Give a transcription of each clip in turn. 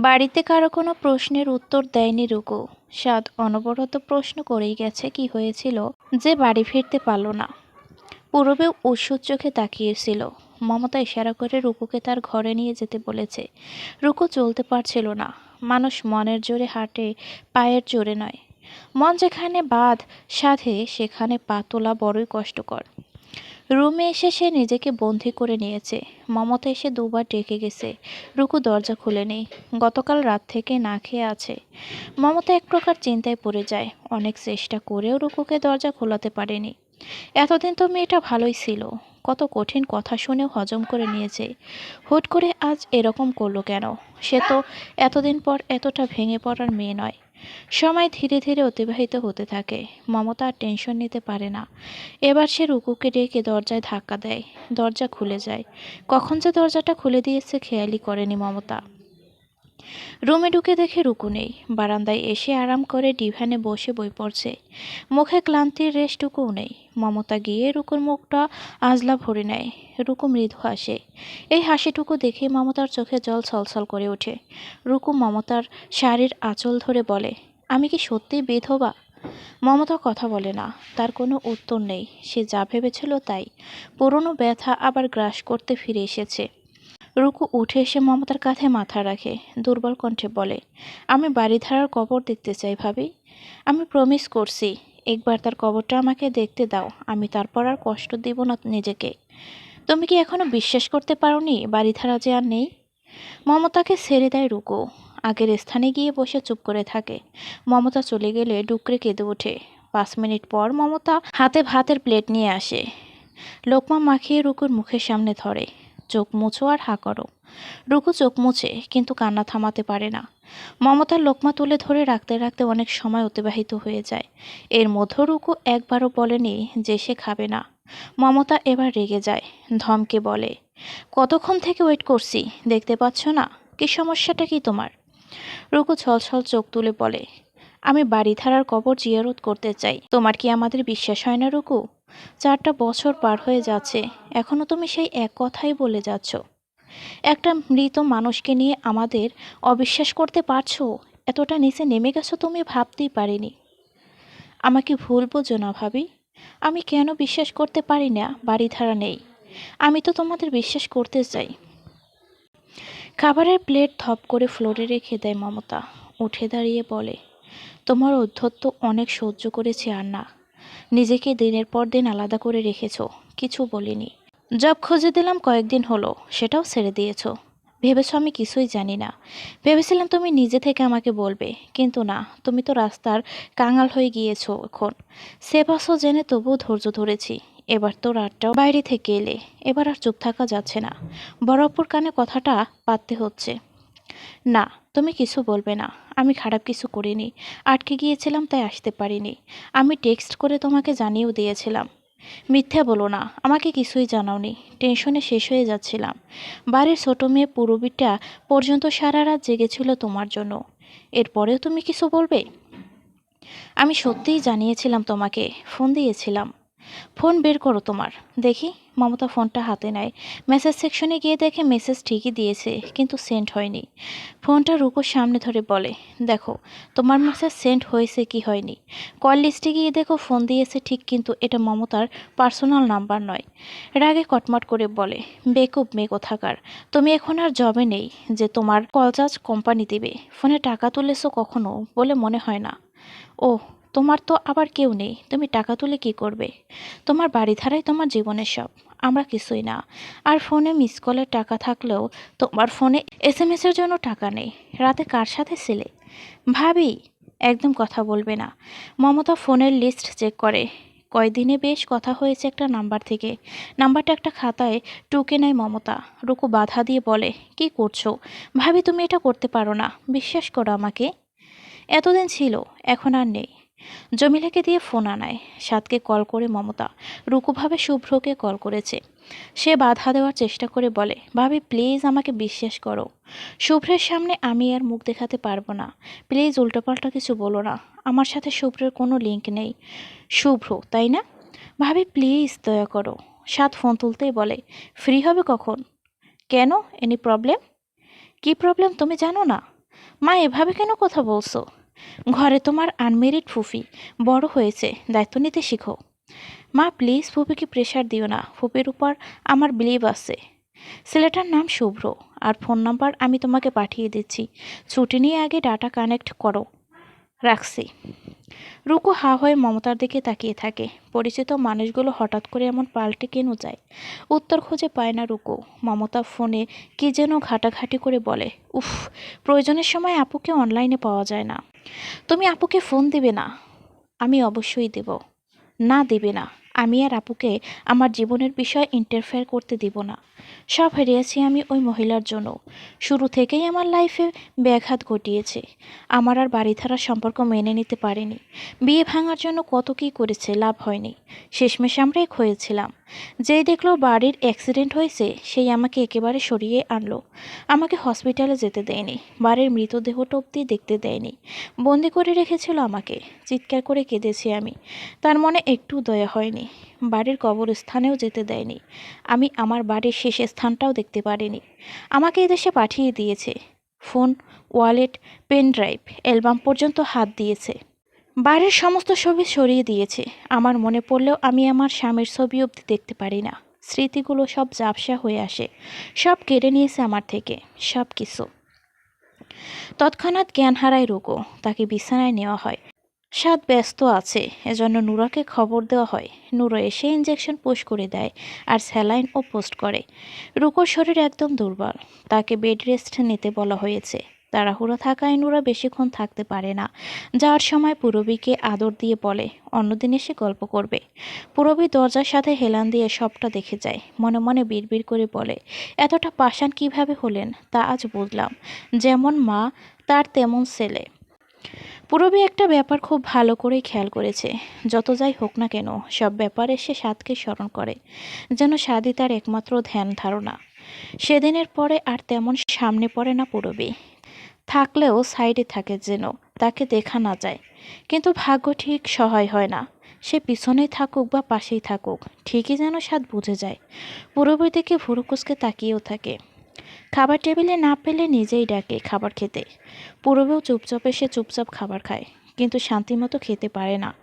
বাড়িতে কারও কোনো প্রশ্নের উত্তর দেয়নি রুকু। সাদ অনবরত প্রশ্ন করেই গেছে কি হয়েছিল যে বাড়ি ফিরতে পারল না। পূরবেও উৎসুক চোখে তাকিয়েছিল। মমতা ইশারা করে রুকুকে তার ঘরে নিয়ে যেতে বলেছে। রুকু চলতে পারছিল না। মানুষ মনের জোরে হাঁটে, পায়ের জোরে নয়। মন যেখানে বাঁধ, সাধে সেখানে পা তোলা বড়ই কষ্টকর। রুমে এসে সে নিজেকে বন্দি করে নিয়েছে। মমতা এসে দুবার ডেকে গেছে। রুকু দরজা খুলে নেই। গতকাল রাত থেকে না খেয়ে আছে। মমতা এক প্রকার চিন্তায় পড়ে যায়। অনেক চেষ্টা করেও রুকুকে দরজা খোলাতে পারেনি। এতদিন তো মেয়েটা ভালোই ছিল। কত কঠিন কথা শুনেও হজম করে নিয়েছে। হুট করে আজ এরকম করল কেন? সে তো এতদিন পর এতটা ভেঙে পড়ার মেয়ে নয়। সময় ধীরে ধীরে অতিবাহিত হতে থাকে। মমতা আর টেনশন নিতে পারে না। এবার সে রুকুকে ডেকে দরজায় ধাক্কা দেয়। দরজা খুলে যায়। কখন যে দরজাটা খুলে দিয়েছে খেয়ালই করেনি মমতা। রুমে ঢুকে দেখে রুকু নেই। বারান্দায় এসে আরাম করে ডিভানে বসে বই পড়ছে। মুখে ক্লান্তির রেশটুকুও নেই। মমতা গিয়ে রুকুর মুখটা আজলা ভরে নেয়। রুকু মৃদু হাসে। এই হাসিটুকু দেখে মমতার চোখে জল ছলছল করে ওঠে। রুকু মমতার শাড়ির আঁচল ধরে বলে, আমি কি সত্যিই বিধবা? মমতা কথা বলে না। তার কোনো উত্তর নেই। সে যা ভেবেছিল তাই। পুরনো ব্যথা আবার গ্রাস করতে ফিরে এসেছে। রুকু উঠে এসে মমতার কাঁধে মাথা রাখে, দুর্বল কণ্ঠে বলে, আমি বাড়িধারার কবর দেখতে চাই ভাবি। আমি প্রমিস করছি, একবার তার কবরটা আমাকে দেখতে দাও, আমি তারপর আর কষ্ট দেব না নিজেকে। তুমি কি এখনও বিশ্বাস করতে পারো পারোনি বাড়িধারা যে আর নেই? মমতাকে ছেড়ে দেয় রুকু। আগের স্থানে গিয়ে বসে চুপ করে থাকে। মমতা চলে গেলে ডুকরে কেঁদে ওঠে। পাঁচ মিনিট পর মমতা হাতে ভাতের প্লেট নিয়ে আসে। লোকমা মাখিয়ে রুকুর মুখের সামনে ধরে। চোখ মুছো আর হা করো। রুকু চোখ মুছে, কিন্তু কান্না থামাতে পারে না। মমতার লোকমা তুলে ধরে রাখতে রাখতে অনেক সময় অতিবাহিত হয়ে যায়। এর মধ্যে রুকু একবারও বলেনি যে সে খাবে না। মমতা এবার রেগে যায়, ধমকে বলে, কতক্ষণ থেকে ওয়েট করছি? দেখতে পাচ্ছ না? কি সমস্যাটা কি তোমার? রুকু ছলছল চোখ তুলে বলে আমি বাড়িধারার কবর জিয়ারত করতে চাই। তোমার কি আমাদের বিশ্বাস হয় না রুকু চারটা বছর পার হয়ে যাচ্ছে। এখনও তুমি সেই এক কথাই বলে যাচ্ছ। একটা মৃত মানুষকে নিয়ে আমাদের অবিশ্বাস করতে পারছ? এতটা নিচে নেমে গেছো তুমি ভাবতেই পারিনি। আমাকে ভুল বোঝো না ভাবি। আমি কেন বিশ্বাস করতে পারি না? বাড়িধারা নেই। আমি তো তোমাদের বিশ্বাস করতে চাই। খাবারের প্লেট ধপ করে ফ্লোরে রেখে দেয় মমতা। উঠে দাঁড়িয়ে বলে তোমার অধ্যত্ব অনেক সহ্য করেছে আর না নিজেকে দিনের পর দিন আলাদা করে রেখেছ, কিছু বলিনি। জব খুঁজে দিলাম কয়েকদিন হলো, সেটাও ছেড়ে দিয়েছ। ভেবেছ আমি কিছুই জানি না। ভেবেছিলাম তুমি নিজে থেকে আমাকে বলবে, কিন্তু না, তুমি তো রাস্তার কাঙাল হয়ে গিয়েছো এখন। সে বাসও জেনে তবুও ধৈর্য ধরেছি। এবার তো রাতটাও বাইরে থেকে এলে, এবার আর চুপ থাকা যাচ্ছে না। বরাবর কানে কথাটা পাততে হচ্ছে। না তুমি কিছু বলবে না। আমি খারাপ কিছু করিনি। আটকে গিয়েছিলাম, তাই আসতে পারিনি। আমি টেক্সট করে তোমাকে জানিয়েও দিয়েছিলাম। মিথ্যা বলো না, আমাকে কিছুই জানাওনি। টেনশনে শেষ হয়ে যাচ্ছিলাম। বাড়ির ছোটো মেয়ে পুরবিটা পর্যন্ত সারা রাত জেগেছিল তোমার জন্য। এরপরেও তুমি কিছু বলবে? আমি সত্যিই জানিয়েছিলাম তোমাকে, ফোন দিয়েছিলাম। ফোন বের করো তোমার। দেখি, মমতা ফোনটা হাতে নেয়। মেসেজ সেকশনে গিয়ে দেখে মেসেজ ঠিকই দিয়েছে, কিন্তু সেন্ড হয়নি। ফোনটা রুকুর সামনে ধরে বলে, দেখো, তোমার মেসেজ সেন্ড হয়েছে কি হয়নি? কল লিস্টে গিয়ে দেখো ফোন দিয়েছে ঠিক কিন্তু এটা মমতার পার্সোনাল নাম্বার নয়। রাগে কটমট করে বলে, বেকুব মেয়ে কোথাকার তুমি এখন আর জবে নেই যে তোমার কলচার্জ কোম্পানি দিবে। ফোনে টাকা তুলেছো কখনো বলে মনে হয় না। ও তোমার তো আবার কেউ নেই, তুমি টাকা তুলে কি করবে? তোমার বাড়ি ধারাই তোমার জীবনের সব, আমরা কিছুই না। আর ফোনে মিস কলের টাকা থাকলেও তোমার ফোনে এস এম এসের জন্য টাকা নেই, রাতে কার সাথে ছিলে? ভাবি, একদম কথা বলবে না। মমতা ফোনের লিস্ট চেক করে। কয়দিনে বেশ কথা হয়েছে একটা নাম্বার থেকে। নাম্বারটা একটা খাতায় টুকে নেয় মমতা। রুকু বাধা দিয়ে বলে, কি করছ? ভাবি, তুমি এটা করতে পারো না, বিশ্বাস করো আমাকে? এতদিন ছিল, এখন আর নেই। জমিলাকে দিয়ে ফোন আনায়। সাতকে কল করে মমতা, রুকুভাবে শুভ্রকে কল করেছে। সে বাধা দেওয়ার চেষ্টা করে বলে, ভাবি, প্লিজ আমাকে বিশ্বাস করো। শুভ্রের সামনে আমি আর মুখ দেখাতে পারব না। প্লিজ উল্টোপাল্টা কিছু বলো না। আমার সাথে শুভ্রের কোনো লিঙ্ক নেই। শুভ্র, তাই না? ভাবি, প্লিজ দয়া করো। সাত ফোন তুলতেই বলে, ফ্রি হবে কখন? কেন? Any problem? কি প্রবলেম? তুমি জানো না। মা, এভাবে কেন কথা বলছো? ঘরে তোমার আনমেরিড ফুফি, বড় হয়েছে, দায়িত্ব নিতে শিখো। মা, প্লিজ ফুপিকে প্রেশার দিও না ফুপির উপর আমার বিলিভ আছে। ছেলেটার নাম শুভ্র, আর ফোন নাম্বার আমি তোমাকে পাঠিয়ে দিচ্ছি। ছুটি নিয়ে আগে ডাটা কানেক্ট করো। রাখছি। রুকু হা হয়ে মমতার দিকে তাকিয়ে থাকে। পরিচিত মানুষগুলো হঠাৎ করে এমন পাল্টে কেন যায়? উত্তর খুঁজে পায় না রুকু। মমতা ফোনে কি যেন ঘাটাঘাটি করে বলে, উফ, প্রয়োজনের সময় আপুকে অনলাইনে পাওয়া যায় না। তুমি আপুকে ফোন দেবে না? আমি অবশ্যই দেব। না দেবে না। আমি আর আপুকে আমার জীবনের বিষয় ইন্টারফেয়ার করতে দিব না। সব হারিয়েছি আমি ওই মহিলার জন্য। শুরু থেকেই আমার লাইফে ব্যাঘাত ঘটিয়েছে। আমার আর বাড়িধারার সম্পর্ক মেনে নিতে পারেনি। বিয়ে ভাঙার জন্য কত কী করেছে, লাভ হয়নি। শেষমেশ আমরা এক হয়েছিলাম যেই দেখল বাড়ির অ্যাক্সিডেন্ট হয়েছে, সেই আমাকে একেবারে সরিয়ে আনলো। আমাকে হসপিটালে যেতে দেয়নি। বাড়ির মৃতদেহটা অব্দি দেখতে দেয়নি। বন্দি করে রেখেছিল আমাকে। চিৎকার করে কেঁদেছি আমি। তার মনে একটু দয়া হয়নি। বাড়ির কবরস্থানেও যেতে দেয়নি। আমি আমার বাড়ির শেষ স্থানটাও দেখতে পারিনি। আমাকে এদেশে পাঠিয়ে দিয়েছে। Phone wallet pen drive album পর্যন্ত হাত দিয়েছে। বাড়ির সমস্ত ছবি সরিয়ে দিয়েছে। আমার মনে পড়লেও আমি আমার স্বামীর ছবি অবধি দেখতে পারি না। স্মৃতিগুলো সব জাপসা হয়ে আসে। সব কেড়ে নিয়েছে আমার থেকে। সব কিছু। তৎক্ষণাৎ জ্ঞান হারায় রোগো তাকে বিছানায় নেওয়া হয়। সাদ ব্যস্ত আছে। এজন্য নুরাকে খবর দেওয়া হয়। নুরো এসে ইঞ্জেকশন পোস্ট করে দেয় আর স্যালাইন ও পোস্ট করে। রুকোর শরীর একদম দুর্বল। তাকে বেড রেস্ট নিতে বলা হয়েছে। তাড়াহুড়ো থাকায় নুরা বেশিক্ষণ থাকতে পারে না। যাওয়ার সময় পুরবীকে আদর দিয়ে বলে, অন্যদিন এসে গল্প করবে। পুরবী দরজার সাথে হেলান দিয়ে সবটা দেখে যায়। মনে মনে বিড়বিড় করে বলে, এতটা পাষাণ কীভাবে হলেন তা আজ বুঝলাম। যেমন মা, তার তেমন ছেলে। পুরবী একটা ব্যাপার খুব ভালো করেই খেয়াল করেছে। যত যাই হোক না কেন, সব ব্যাপারে সে সাদকে স্মরণ করে, যেন সাদই তার একমাত্র ধ্যান ধারণা। সেদিনের পরে আর তেমন সামনে পড়ে না পুরবী। থাকলেও সাইডে থাকে যেন, তাকে দেখা না যায়। কিন্তু ভাগ্য ঠিক সহায় হয় না। সে পিছনেই থাকুক বা পাশেই থাকুক, ঠিকই যেন স্বাদ বুঝে যায়। পুরোপুরি দিকে ভুরুকুসকে তাকিয়েও থাকে। খাবার টেবিলে না পেলে নিজেই ডাকে খাবার খেতে। পূর্বেও চুপচাপ সে চুপচাপ খাবার খায়। কিন্তু শান্তিমতো খেতে পারে না।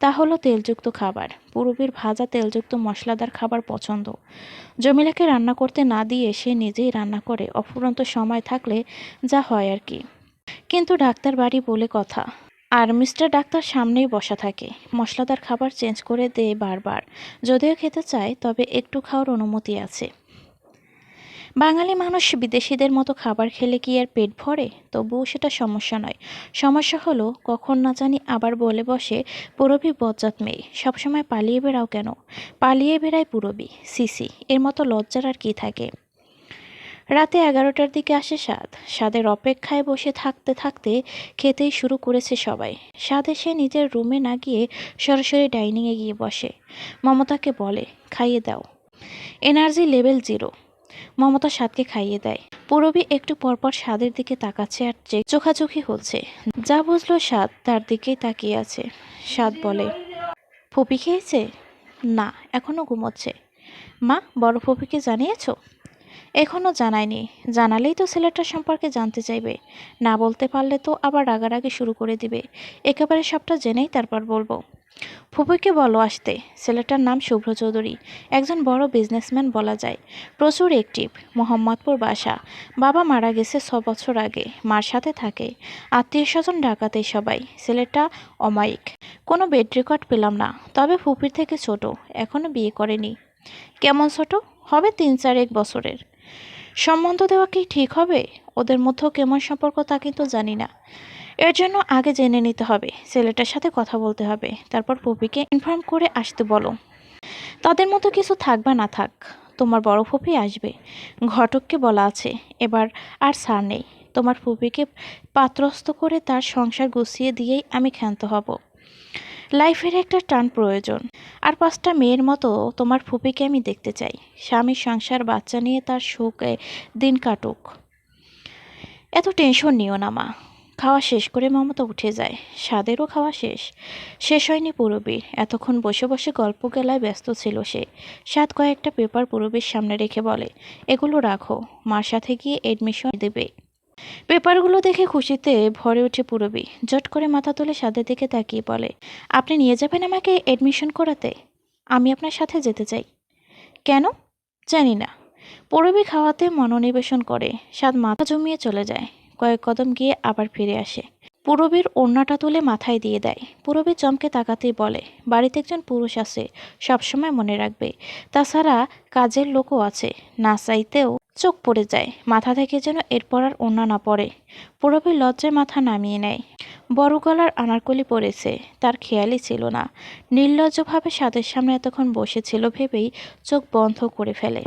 তা হলো তেলযুক্ত খাবার। পূর্বের ভাজা তেলযুক্ত মশলাদার খাবার পছন্দ। জমিলাকে রান্না করতে না দিয়ে সে নিজেই রান্না করে অফুরন্ত সময় থাকলে যা হয় আর কি। কিন্তু ডাক্তার বাড়ি বলে কথা। আর মিস্টার ডাক্তার সামনেই বসা থাকে। মশলাদার খাবার চেঞ্জ করে দেয় বারবার। যদিও খেতে চায়, তবে একটু খাওয়ার অনুমতি আছে। বাঙালি মানুষ বিদেশিদের মতো খাবার খেলে কি আর পেট ভরে? তবুও সেটা সমস্যা নয়। সমস্যা হলো, কখন না জানি আবার বলে বসে পুরবী বজ্জাত মেয়ে, সবসময় পালিয়ে বেড়াও কেন? পালিয়ে বেড়ায় পুরবী, সিসি, এর মতো লজ্জার আর কি থাকে? রাতে এগারোটার দিকে আসে স্বাদ। স্বাদের অপেক্ষায় বসে থাকতে থাকতে খেতেই শুরু করেছে সবাই। স্বাদ এসে নিজের রুমে না গিয়ে সরাসরি ডাইনিংয়ে গিয়ে বসে। মমতাকে বলে, খাইয়ে দাও। Energy level zero. মমতা স্বাদকে খাইয়ে দেয়। পুরবী একটু পরপর স্বাদের দিকে তাকাচ্ছে আর চোখাচোখি হচ্ছে। যা বুঝলো স্বাদ, তার দিকেই তাকিয়ে আছে। স্বাদ বলে, ফুপি খেয়েছে? না এখনও ঘুমোচ্ছে। মা, বড় ফুপিকে জানিয়েছো? এখনও জানায়নি। জানালেই তো ছেলেটার সম্পর্কে জানতে চাইবে। না বলতে পারলে তো আবার রাগারাগি শুরু করে দিবে। একেবারে সবটা জেনেই তারপর বলব। ফুপুকে বলো আসতে, ছেলেটার নাম শুভ্র চৌধুরী, একজন বড় বিজনেসম্যান বলা যায়। প্রচুর অ্যাক্টিভ মোহাম্মদপুর বাসা। বাবা মারা গেছে ছ বছর আগে, মার সাথে থাকে। আত্মীয় স্বজন ঢাকাতেই সবাই, ছেলেটা অমায়িক। কোনো বেড রেকর্ড পেলাম না, তবে ফুপির থেকে ছোট এখনও বিয়ে করেনি। কেমন ছোট? হবে তিন চার এক বছরের। সম্বন্ধ দেওয়া কি ঠিক হবে? ওদের মধ্যেও কেমন সম্পর্ক তা কিন্তু জানি না। এর জন্য আগে জেনে নিতে হবে, ছেলেটার সাথে কথা বলতে হবে। তারপর ফুপিকে ইনফর্ম করে আসতে বলো। তাদের মতো কিছু থাক বা না থাক, তোমার বড় ফুপি আসবে। ঘটককে বলা আছে, এবার আর সার নেই। তোমার ফুপিকে পাত্রস্থ করে তার সংসার গুছিয়ে দিয়েই আমি ক্ষান্ত হব। লাইফের একটা টান প্রয়োজন। আর পাঁচটা মেয়ের মতো তোমার ফুপিকে আমি দেখতে চাই। স্বামীর সংসার, বাচ্চা নিয়ে তার সুখে দিন কাটুক। এত টেনশন নিও না, মা। খাওয়া শেষ করে মমতা উঠে যায়। স্বাদেরও খাওয়া শেষ। শেষ হয়নি পুরবীর এতক্ষণ বসে বসে গল্প গেলায় ব্যস্ত ছিল সে। স্বাদ কয়েকটা পেপার পুরবীর সামনে রেখে বলে, এগুলো রাখো। মার সাথে গিয়ে এডমিশন দেবে। পেপারগুলো দেখে খুশিতে ভরে ওঠে পুরবী। জট করে মাথা তুলে সাদের দিকে তাকিয়ে বলে, আপনি নিয়ে যাবেন আমাকে এডমিশন করাতে? আমি আপনার সাথে যেতে চাই। কেন? জানি না। পুরবী খাওয়াতে মনোনিবেশন করে। স্বাদ মাথা জমিয়ে চলে যায়। কয়েক কদম গিয়ে আবার ফিরে আসে। পুরবীর ওড়নাটা তুলে মাথায় দিয়ে দেয়। পুরবী চমকে তাকাতেই বলে, বাড়িতে একজন পুরুষ আছে, সবসময় মনে রাখবে। তাছাড়া কাজের লোকও আছে। না চাইতেও চোখ পড়ে যায়। মাথা থেকে যেন এরপর আর ওড়না না পড়ে। পুরবী লজ্জায় মাথা নামিয়ে নেয়। বড় গলার আনারকলি পড়েছে তার খেয়ালই ছিল না। নির্লজ্জভাবে স্বাদের সামনে এতক্ষণ বসেছিল ভেবেই চোখ বন্ধ করে ফেলে।